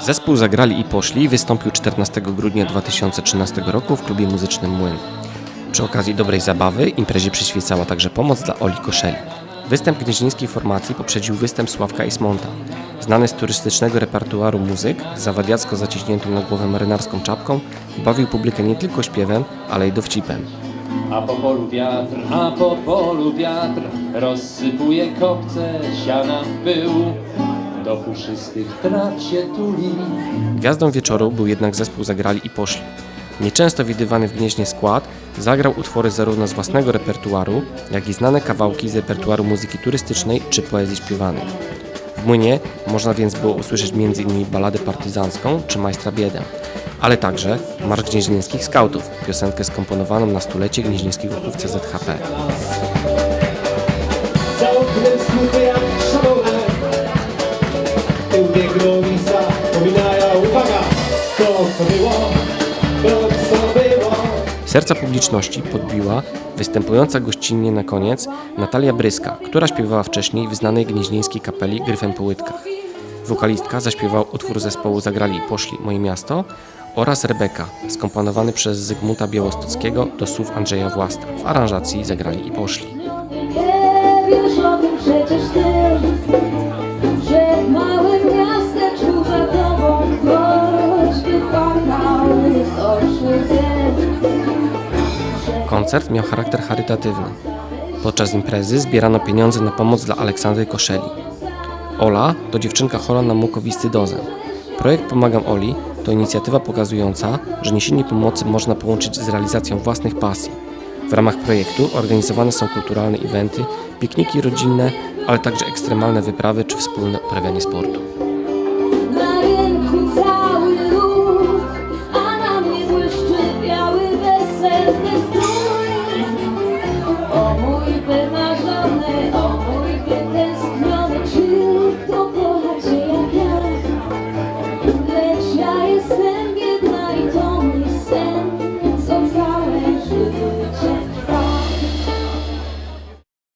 Zespół zagrali i poszli wystąpił 14 grudnia 2013 roku w klubie muzycznym Młyn. Przy okazji dobrej zabawy imprezie przyświecała także pomoc dla Oli Koszeli. Występ gnieźnieńskiej formacji poprzedził występ Sławka Ismonta. Znany z turystycznego repertuaru muzyk, zawadiacko zaciśniętą na głowę marynarską czapką, bawił publikę nie tylko śpiewem, ale i dowcipem. A po polu wiatr, a po polu wiatr Rozsypuje kopce siana w pył Do puszystych traw się tuli Gwiazdą wieczoru był jednak zespół Zagrali i Poszli. Nieczęsto widywany w Gnieźnie skład zagrał utwory zarówno z własnego repertuaru, jak i znane kawałki z repertuaru muzyki turystycznej czy poezji śpiewanej. W Młynie można więc było usłyszeć m.in. baladę partyzancką czy Majstra Biedę, ale także Marsz Gnieźnieńskich Skautów, piosenkę skomponowaną na stulecie gnieźnieńskiego chówce ZHP. Za Serca publiczności podbiła występująca gościnnie na koniec Natalia Bryska, która śpiewała wcześniej w znanej gnieźnieńskiej kapeli Gryfem po łydkach. Wokalistka zaśpiewała utwór zespołu Zagrali i Poszli Moje Miasto oraz Rebeka, skomponowany przez Zygmunta Białostockiego do słów Andrzeja Własta w aranżacji Zagrali i Poszli. Koncert miał charakter charytatywny. Podczas imprezy zbierano pieniądze na pomoc dla Aleksandry Koszeli. Ola to dziewczynka chora na mukowiscydozę. Projekt Pomagam Oli to inicjatywa pokazująca, że niesienie pomocy można połączyć z realizacją własnych pasji. W ramach projektu organizowane są kulturalne eventy, pikniki rodzinne, ale także ekstremalne wyprawy czy wspólne uprawianie sportu.